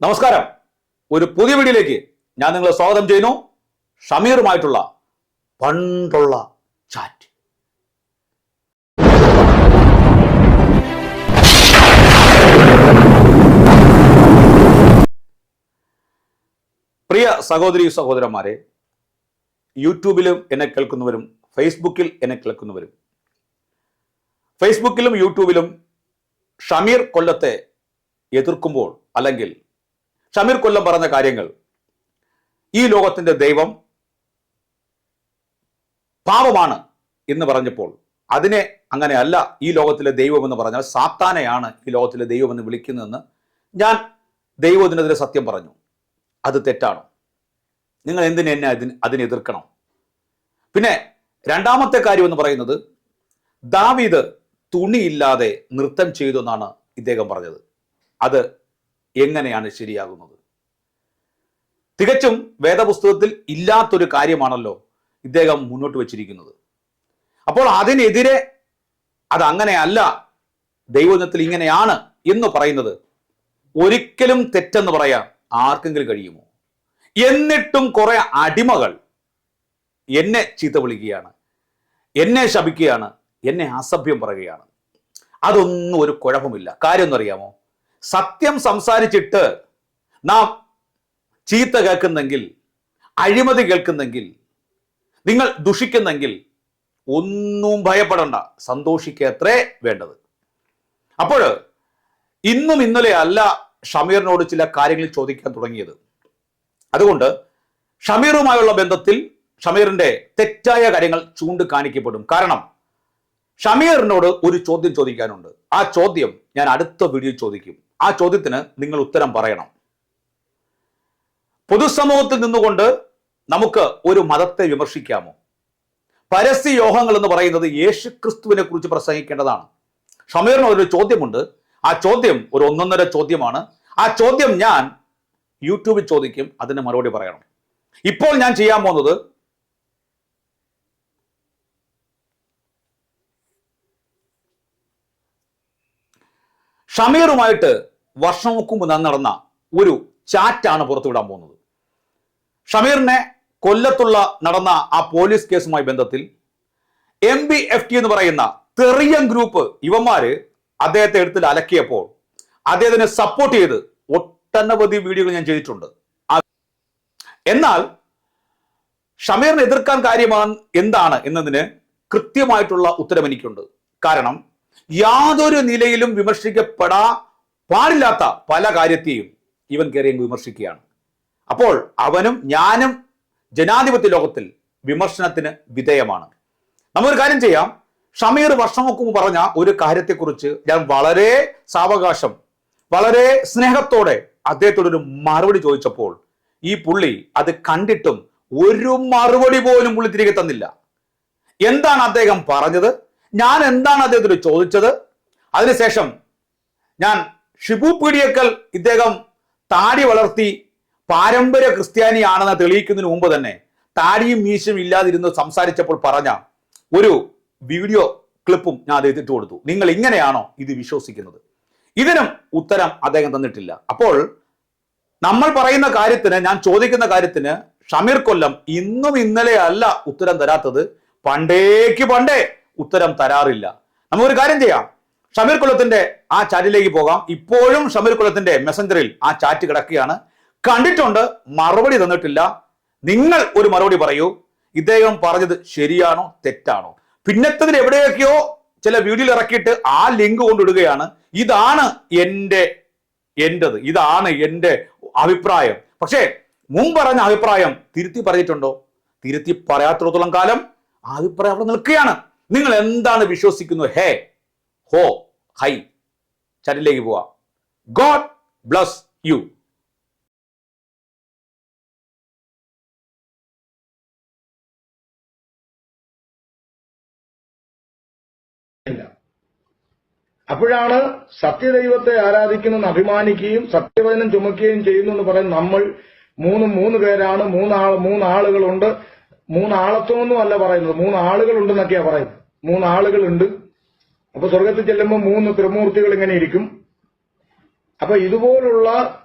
നമസ്കാരം. ഒരു പുതിയ വീഡിയോയിലേക്ക് ഞാൻ നിങ്ങളെ സ്വാഗതം ചെയ്യുന്നു. ഷമീറുമായിട്ടുള്ള പണ്ടുള്ള ചാറ്റ്. പ്രിയ സഹോദരി സഹോദരന്മാരെ യൂട്യൂബിലും എന്നെ കേൾക്കുന്നവരും ഫേസ്ബുക്കിൽ എന്നെ കേൾക്കുന്നവരും ഫേസ്ബുക്കിലും യൂട്യൂബിലും ഷമീർ കൊല്ലത്തെ എതിർക്കുമ്പോൾ അല്ലെങ്കിൽ ഷമീർ കൊല്ലം പറഞ്ഞ കാര്യങ്ങൾ. ഈ ലോകത്തിന്റെ ദൈവം പാപമാണ് എന്ന് പറഞ്ഞപ്പോൾ അതിനെ അങ്ങനെയല്ല ഈ ലോകത്തിലെ ദൈവം എന്ന് പറഞ്ഞാൽ സാത്താനെയാണ് ഈ ലോകത്തിലെ ദൈവം എന്ന് വിളിക്കുന്നതെന്ന് ഞാൻ ദൈവത്തിനെതിരെ സത്യം പറഞ്ഞു. അത് തെറ്റാണ്. നിങ്ങൾ എന്തിനെ എന്നെ അതിന് അതിനെ എതിർക്കണം? പിന്നെ രണ്ടാമത്തെ കാര്യം എന്ന് പറയുന്നത് ദാവീദ് തുണിയില്ലാതെ നൃത്തം ചെയ്തു എന്നാണ് ഇദ്ദേഹം പറഞ്ഞത്. അത് എങ്ങനെയാണ് ശരിയാകുന്നത്? തികച്ചും വേദപുസ്തകത്തിൽ ഇല്ലാത്തൊരു കാര്യമാണല്ലോ ഇദ്ദേഹം മുന്നോട്ട് വച്ചിരിക്കുന്നത്. അപ്പോൾ അതിനെതിരെ അത് അങ്ങനെയല്ല ദൈവത്തിൽ ഇങ്ങനെയാണ് എന്ന് പറയുന്നത്. ഒരിക്കലും തെറ്റെന്ന് പറയാൻ ആർക്കെങ്കിലും കഴിയുമോ? എന്നിട്ടും കുറെ അടിമകൾ എന്നെ ചീത്ത വിളിക്കുകയാണ് എന്നെ ശപിക്കുകയാണ് എന്നെ അസഭ്യം പറയുകയാണ്. അതൊന്നും ഒരു കുഴപ്പമില്ല. കാര്യം എന്നറിയാമോ സത്യം സംസാരിച്ചിട്ട് നാം ചീത്ത കേൾക്കുന്നെങ്കിൽ അഴിമതി കേൾക്കുന്നെങ്കിൽ നിങ്ങൾ ദുഷിക്കുന്നെങ്കിൽ ഒന്നും ഭയപ്പെടണ്ട. സന്തോഷിക്കത്രേ വേണ്ടത്. അപ്പോൾ ഇന്നും ഇന്നലെ അല്ല ഷമീറിനോട് ചില കാര്യങ്ങൾ ചോദിക്കാൻ തുടങ്ങിയത്. അതുകൊണ്ട് ഷമീറുമായുള്ള ബന്ധത്തിൽ ഷമീറിന്റെ തെറ്റായ കാര്യങ്ങൾ ചൂണ്ടിക്കാണിക്കപ്പെടും. കാരണം ഷമീറിനോട് ഒരു ചോദ്യം ചോദിക്കാനുണ്ട്. ആ ചോദ്യം ഞാൻ അടുത്ത വീഡിയോ ചോദിക്കും. ആ ചോദ്യത്തിന് നിങ്ങൾ ഉത്തരം പറയണം. പൊതുസമൂഹത്തിൽ നിന്നുകൊണ്ട് നമുക്ക് ഒരു മതത്തെ വിമർശിക്കാമോ? പരസ്യ യോഗങ്ങൾ എന്ന് പറയുന്നത് യേശു ക്രിസ്തുവിനെ കുറിച്ച് പ്രസംഗിക്കേണ്ടതാണ്. ഷമീറിന് ഒരു ചോദ്യമുണ്ട്. ആ ചോദ്യം ഒരു ഒന്നൊന്നര ചോദ്യമാണ്. ആ ചോദ്യം ഞാൻ യൂട്യൂബിൽ ചോദിക്കും അതിന് മറുപടി പറയണം. ഇപ്പോൾ ഞാൻ ചെയ്യാൻ പോകുന്നത് ഷമീറുമായിട്ട് വർഷങ്ങൾക്ക് മുമ്പ് നടന്ന ഒരു ചാറ്റാണ് പുറത്തുവിടാൻ പോകുന്നത്. ഷമീറിനെ കൊല്ലത്തുള്ള നടന്ന ആ പോലീസ് കേസുമായി ബന്ധത്തിൽ എം ബി എഫ് ടി എന്ന് പറയുന്ന തെറിയൻ ഗ്രൂപ്പ് ഇവന്മാര് അദ്ദേഹത്തെ എടുത്തിൽ അലക്കിയപ്പോൾ അദ്ദേഹത്തിനെ സപ്പോർട്ട് ചെയ്ത് ഒട്ടനവധി വീഡിയോകൾ ഞാൻ ചെയ്തിട്ടുണ്ട്. എന്നാൽ ഷമീറിനെ എതിർക്കാൻ കാര്യമാണ് എന്താണ് എന്നതിന് കൃത്യമായിട്ടുള്ള ഉത്തരം എനിക്കുണ്ട് കാരണം യാതൊരു നിലയിലും വിമർശിക്കപ്പെടാ പാടില്ലാത്ത പല കാര്യത്തെയും ഇവൻ കയറി വിമർശിക്കുകയാണ്. അപ്പോൾ അവനും ഞാനും ജനാധിപത്യ ലോകത്തിൽ വിമർശനത്തിന് വിധേയമാണ്. നമുക്കൊരു കാര്യം ചെയ്യാം. ഷമീർ വർഷങ്ങൾക്ക് മുമ്പ് പറഞ്ഞ ഒരു കാര്യത്തെക്കുറിച്ച് ഞാൻ വളരെ സാവകാശം വളരെ സ്നേഹത്തോടെ അദ്ദേഹത്തോട് ഒരു മറുപടി ചോദിച്ചപ്പോൾ ഈ പുള്ളി അത് കണ്ടിട്ടും ഒരു മറുപടി പോലും പുള്ളി തിരികെ തന്നില്ല. എന്താണ് അദ്ദേഹം പറഞ്ഞത്? ഞാൻ എന്താണ് അദ്ദേഹത്തിന് ചോദിച്ചത്? അതിനുശേഷം ഞാൻ ഷിബു പീഡിയക്കൽ ഇദ്ദേഹം താടി വളർത്തി പാരമ്പര്യ ക്രിസ്ത്യാനിയാണെന്ന് തെളിയിക്കുന്നതിന് മുമ്പ് തന്നെ താടിയും മീശയും ഇല്ലാതിരുന്ന് സംസാരിച്ചപ്പോൾ പറഞ്ഞ ഒരു വീഡിയോ ക്ലിപ്പും ഞാൻ അദ്ദേഹത്തിന് ഇട്ട് കൊടുത്തു. നിങ്ങൾ ഇങ്ങനെയാണോ ഇത് വിശ്വസിക്കുന്നത്? ഇതിനും ഉത്തരം അദ്ദേഹം തന്നിട്ടില്ല. അപ്പോൾ നമ്മൾ പറയുന്ന കാര്യത്തിന് ഞാൻ ചോദിക്കുന്ന കാര്യത്തിന് ഷമീർ കൊല്ലം ഇന്നും ഇന്നലെ അല്ല ഉത്തരം തരാത്തത്. പണ്ടേക്ക് പണ്ടേ ഉത്തരം തരാറില്ല. നമുക്കൊരു കാര്യം ചെയ്യാം. ഷമീർ കുളത്തിന്റെ ആ ചാറ്റിലേക്ക് പോകാം. ഇപ്പോഴും ഷമീർ കുളത്തിന്റെ മെസഞ്ചറിൽ ആ ചാറ്റ് കിടക്കുകയാണ്. കണ്ടിട്ടുണ്ട് മറുപടി തന്നിട്ടില്ല. നിങ്ങൾ ഒരു മറുപടി പറയൂ. ഇദ്ദേഹം പറഞ്ഞത് ശരിയാണോ തെറ്റാണോ? പിന്നത്തതിൽ എവിടെയൊക്കെയോ ചില വീഡിയോയിൽ ഇറക്കിയിട്ട് ആ ലിങ്ക് കൊണ്ടിടുകയാണ്. ഇതാണ് എന്റെ എന്റെത് ഇതാണ് എന്റെ അഭിപ്രായം. പക്ഷേ മുമ്പ് പറഞ്ഞ അഭിപ്രായം തിരുത്തി പറഞ്ഞിട്ടുണ്ടോ? തിരുത്തി പറയാത്തിടത്തോളം കാലം ആ അഭിപ്രായം അവിടെ നിൽക്കുകയാണ്. നിങ്ങൾ എന്താണ് വിശ്വസിക്കുന്നത് ഹേ ഹോ ഹൈ ചാറ്റിലേക്ക് പോവാ. God bless you. അപ്പോഴാണ് സത്യദൈവത്തെ ആരാധിക്കുന്ന അഭിമാനിക്കുകയും സത്യവചനം ചുമക്കുകയും ചെയ്യുന്നു എന്ന് പറയുന്ന നമ്മൾ മൂന്ന് മൂന്ന് പേരാണ്. മൂന്നാൾ മൂന്നാളുകളുണ്ട്. മൂന്നാളത്വമൊന്നും അല്ല പറയുന്നത്. മൂന്നാളുകളുണ്ടെന്നൊക്കെയാ പറയുന്നത്. മൂന്നാളുകളുണ്ട്. അപ്പൊ സ്വർഗത്തിൽ ചെല്ലുമ്പോൾ മൂന്ന് ത്രിമൂർത്തികൾ ഇങ്ങനെ ഇരിക്കും. അപ്പൊ ഇതുപോലുള്ള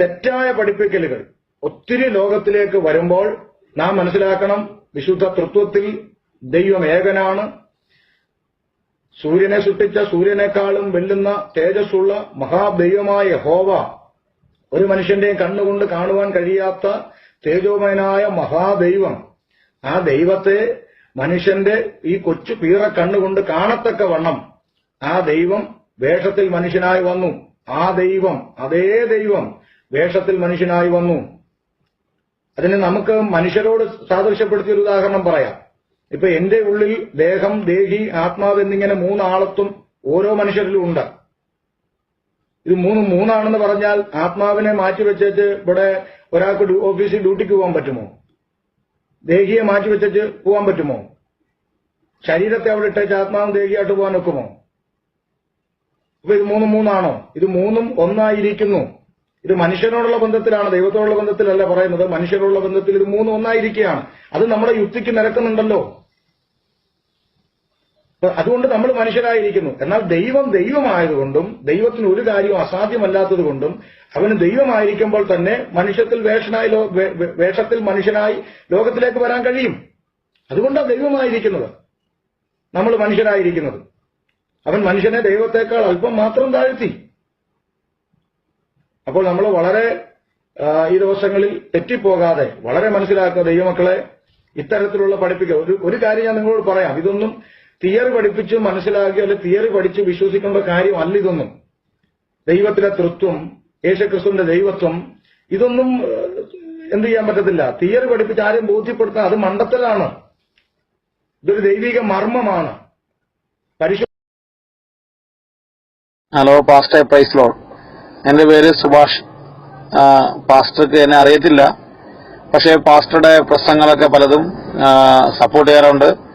തെറ്റായ പഠിപ്പിക്കലുകൾ ഒത്തിരി ലോകത്തിലേക്ക് വരുമ്പോൾ നാം മനസ്സിലാക്കണം വിശുദ്ധ തൃത്വത്തിൽ ദൈവം ഏകനാണ്. സൂര്യനെ സൃഷ്ടിച്ച സൂര്യനേക്കാളും വെല്ലുന്ന തേജസ്സുള്ള മഹാദൈവമായ ഹോവ ഒരു മനുഷ്യന്റെയും കണ്ണുകൊണ്ട് കാണുവാൻ കഴിയാത്ത തേജോമയനായ മഹാദൈവം. ആ ദൈവത്തെ മനുഷ്യന്റെ ഈ കൊച്ചു പീറ കണ്ണുകൊണ്ട് കാണത്തക്ക വണ്ണം ആ ദൈവം വേഷത്തിൽ മനുഷ്യനായി വന്നു. ആ ദൈവം അതേ ദൈവം വേഷത്തിൽ മനുഷ്യനായി വന്നു. അതിന് നമുക്ക് മനുഷ്യരോട് സാദൃശ്യപ്പെടുത്തിയ ഒരു ഉദാഹരണം പറയാം. ഇപ്പൊ എന്റെ ഉള്ളിൽ ദേഹം ദേഹി ആത്മാവ് എന്നിങ്ങനെ മൂന്നാളത്തും ഓരോ മനുഷ്യരിലും ഉണ്ട്. ഇത് മൂന്ന് മൂന്നാണെന്ന് പറഞ്ഞാൽ ആത്മാവിനെ മാറ്റിവെച്ചേച്ച് ഇവിടെ ഒരാൾക്ക് ഓഫീസിൽ ഡ്യൂട്ടിക്ക് പോകാൻ പറ്റുമോ? ദേഹിയെ മാറ്റി വെച്ചിട്ട് പോകാൻ പറ്റുമോ? ശരീരത്തെ അവിടെ ഇട്ടേച്ച് ആത്മാവും ദേഹിയായിട്ട് പോകാൻ ഒക്കുമോ? അപ്പൊ ഇത് മൂന്നും മൂന്നാണോ? ഇത് മൂന്നും ഒന്നായിരിക്കുന്നു. ഇത് മനുഷ്യനോടുള്ള ബന്ധത്തിലാണ് ദൈവത്തോടുള്ള ബന്ധത്തിലല്ല പറയുന്നത്. മനുഷ്യരോടുള്ള ബന്ധത്തിൽ ഇത് മൂന്നും ഒന്നായിരിക്കുകയാണ്. അത് നമ്മുടെ യുക്തിക്ക് നിരക്കുന്നുണ്ടല്ലോ. അതുകൊണ്ട് നമ്മൾ മനുഷ്യരായിരിക്കുന്നു. എന്നാൽ ദൈവം ദൈവമായതുകൊണ്ടും ദൈവത്തിന് ഒരു കാര്യവും അസാധ്യമല്ലാത്തതുകൊണ്ടും അവന് ദൈവമായിരിക്കുമ്പോൾ തന്നെ മനുഷ്യത്തിൽ വേഷനായി വേഷത്തിൽ മനുഷ്യനായി ലോകത്തിലേക്ക് വരാൻ കഴിയും. അതുകൊണ്ടാണ് ദൈവമായിരിക്കുന്നത്. നമ്മൾ മനുഷ്യരായിരിക്കുന്നത്. അവൻ മനുഷ്യനെ ദൈവത്തെക്കാൾ അല്പം മാത്രം താഴ്ത്തി. അപ്പോൾ നമ്മൾ വളരെ ഈ ദിവസങ്ങളിൽ തെറ്റിപ്പോകാതെ വളരെ മനസ്സിലാക്കുക ദൈവമക്കളെ ഇത്തരത്തിലുള്ള പഠിപ്പിക്കുക. ഒരു ഒരു കാര്യം ഞാൻ നിങ്ങളോട് പറയാം. ഇതൊന്നും തിയറി പഠിപ്പിച്ച് മനസ്സിലാക്കി അല്ലെ തിയറി പഠിച്ച് വിശ്വസിക്കേണ്ട കാര്യമല്ല ഇതൊന്നും. ദൈവത്തിലെ തൃത്വം യേശുക്രിസ്തുവിന്റെ ദൈവത്വം ഇതൊന്നും എന്ത് ചെയ്യാൻ പറ്റത്തില്ല. തിയറി പഠിപ്പിച്ച് ആരും ബോധ്യപ്പെടുത്താൻ അത് മണ്ടത്തലാണ്. ഇതൊരു ദൈവിക മർമ്മമാണ്. ഹലോ പാസ്റ്റർ പ്രൈസ് ലോൺ എന്റെ പേര് സുഭാഷ്. പാസ്റ്റർക്ക് എന്നെ അറിയത്തില്ല. പക്ഷേ പാസ്റ്ററുടെ പ്രസംഗങ്ങളൊക്കെ പലതും സപ്പോർട്ട് ചെയ്യാറുണ്ട്.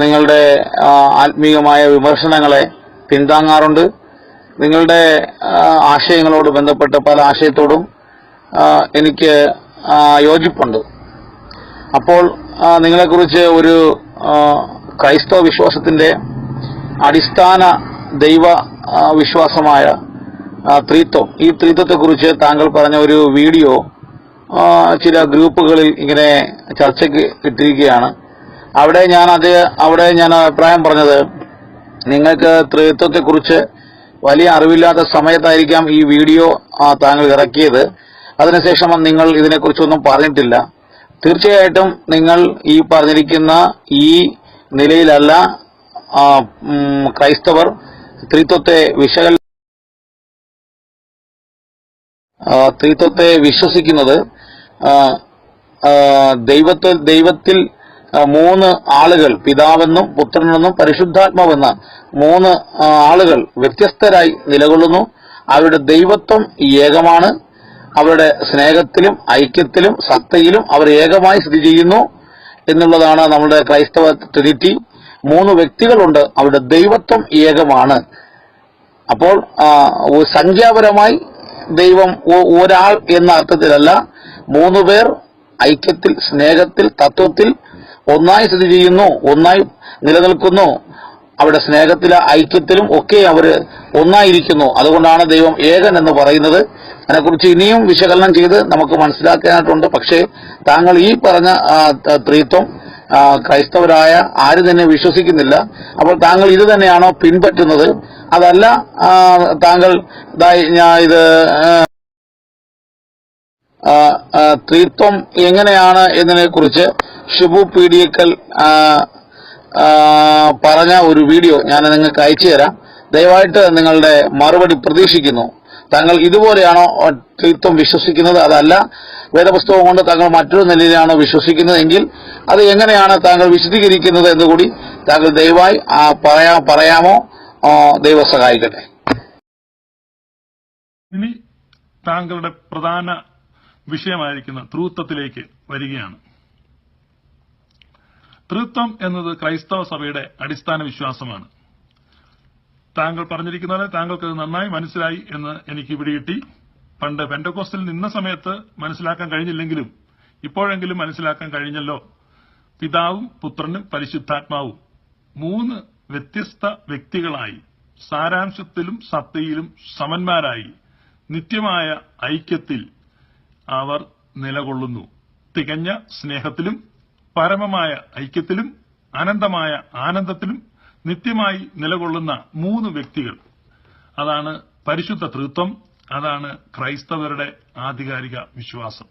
നിങ്ങളുടെ ആത്മീയമായ വിമർശനങ്ങളെ പിന്താങ്ങാറുണ്ട് നിങ്ങളുടെ ആശയങ്ങളോട് ബന്ധപ്പെട്ട പല ആശയത്തോടും എനിക്ക് യോജിപ്പുണ്ട്. അപ്പോൾ നിങ്ങളെക്കുറിച്ച് ഒരു ക്രൈസ്തവ വിശ്വാസത്തിന്റെ അടിസ്ഥാന ദൈവ വിശ്വാസമായ ത്രീത്വം. ഈ ത്രീത്വത്തെക്കുറിച്ച് താങ്കൾ പറഞ്ഞ ഒരു വീഡിയോ ചില ഗ്രൂപ്പുകളിൽ ഇങ്ങനെ ചർച്ചയ്ക്ക് ഇട്ടിരിക്കുകയാണ്. അവിടെ ഞാൻ അത് അവിടെ ഞാൻ അഭിപ്രായം പറഞ്ഞത് നിങ്ങൾക്ക് ത്രിത്വത്തെക്കുറിച്ച് വലിയ അറിവില്ലാത്ത സമയത്തായിരിക്കാം ഈ വീഡിയോ താങ്കൾ ഇറക്കിയത്. അതിനുശേഷം നിങ്ങൾ ഇതിനെക്കുറിച്ചൊന്നും പറഞ്ഞിട്ടില്ല. തീർച്ചയായിട്ടും നിങ്ങൾ ഈ പറഞ്ഞിരിക്കുന്ന ഈ നിലയിലല്ല ക്രൈസ്തവർ ത്രിത്വത്തെ വിശകൽ ആ, ത്രിത്വത്തെ വിശ്വസിക്കുന്നത് ദൈവത്തിൽ ദൈവത്തിൽ മൂന്ന് ആളുകൾ പിതാവെന്നും പുത്രനെന്നും പരിശുദ്ധാത്മാവെന്ന മൂന്ന് ആളുകൾ വ്യത്യസ്തരായി നിലകൊള്ളുന്നു. അവരുടെ ദൈവത്വം ഏകമാണ്. അവരുടെ സ്നേഹത്തിലും ഐക്യത്തിലും സത്തയിലും അവർ ഏകമായി സ്ഥിതി ചെയ്യുന്നു എന്നുള്ളതാണ് നമ്മുടെ ക്രൈസ്തവ ട്രിനിറ്റി. മൂന്ന് വ്യക്തികളുണ്ട് അവരുടെ ദൈവത്വം ഏകമാണ്. അപ്പോൾ സംഖ്യാപരമായി ദൈവം ഒരാൾ എന്ന അർത്ഥത്തിലല്ല മൂന്ന് പേർ ഐക്യത്തിൽ സ്നേഹത്തിൽ തത്വത്തിൽ ഒന്നായി സ്ഥിതി ചെയ്യുന്നു ഒന്നായി നിലനിൽക്കുന്നു. അവിടെ സ്നേഹത്തിലെ ഐക്യത്തിലും ഒക്കെ അവർ ഒന്നായിരിക്കുന്നു. അതുകൊണ്ടാണ് ദൈവം ഏകൻ എന്ന് പറയുന്നത്. അതിനെക്കുറിച്ച് ഇനിയും വിശകലനം ചെയ്ത് നമുക്ക് മനസ്സിലാക്കാനായിട്ടുണ്ട്. പക്ഷേ താങ്കൾ ഈ പറഞ്ഞ ത്രീത്വം ക്രൈസ്തവരായ ആരും തന്നെ വിശ്വസിക്കുന്നില്ല. അപ്പോൾ താങ്കൾ ഇത് തന്നെയാണോ പിൻപറ്റുന്നത്? അതല്ല താങ്കൾ ഞാൻ ഇത് ത്രിത്വം എങ്ങനെയാണ് എന്നതിനെ കുറിച്ച് ഷിബു പീഡിയക്കൽ പറഞ്ഞ ഒരു വീഡിയോ ഞാൻ നിങ്ങൾക്ക് അയച്ചു തരാം. ദയവായിട്ട് നിങ്ങളുടെ മറുപടി പ്രതീക്ഷിക്കുന്നു. താങ്കൾ ഇതുപോലെയാണോ തീർത്ഥം വിശ്വസിക്കുന്നത്? അതല്ല. വേദപുസ്തകം കൊണ്ട് താങ്കൾ മറ്റൊരു നിലയിലാണോ വിശ്വസിക്കുന്നതെങ്കിൽ അത് എങ്ങനെയാണ് താങ്കൾ വിശദീകരിക്കുന്നത് എന്നുകൂടി താങ്കൾ ദയവായി പറയാ പറയാമോ? ദൈവം സഹായിക്കട്ടെ. ഇനി താങ്കളുടെ പ്രധാന വിഷയമായിരിക്കുന്ന ത്രൂത്വത്തിലേക്ക് വരികയാണ്. ത്രിത്വം എന്നത് ക്രൈസ്തവ സഭയുടെ അടിസ്ഥാന വിശ്വാസമാണ്. താങ്കൾ പറഞ്ഞിരിക്കുന്ന പോലെ താങ്കൾക്ക് നന്നായി മനസ്സിലായി എന്ന് എനിക്ക് പിടികിട്ടി പണ്ട് പെൻഡക്കോസ്റ്റിൽ നിന്ന സമയത്ത് മനസ്സിലാക്കാൻ കഴിഞ്ഞില്ലെങ്കിലും ഇപ്പോഴെങ്കിലും മനസ്സിലാക്കാൻ കഴിഞ്ഞല്ലോ. പിതാവും പുത്രനും പരിശുദ്ധാത്മാവും മൂന്ന് വ്യത്യസ്ത വ്യക്തികളായി സാരാംശത്തിലും സത്തയിലും സമന്മാരായി നിത്യമായ ഐക്യത്തിൽ അവർ നിലകൊള്ളുന്നു. തികഞ്ഞ സ്നേഹത്തിലും പരമമായ ഐക്യത്തിലും അനന്തമായ ആനന്ദത്തിലും നിത്യമായി നിലകൊള്ളുന്ന മൂന്ന് വ്യക്തികൾ. അതാണ് പരിശുദ്ധ തൃത്വം അതാണ് ക്രൈസ്തവരുടെ ആധികാരിക വിശ്വാസം.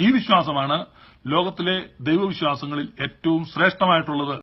ഈ വിശ്വാസമാണ് ലോകത്തിലെ ദൈവവിശ്വാസങ്ങളിൽ ഏറ്റവും ശ്രേഷ്ഠമായിട്ടുള്ളത്.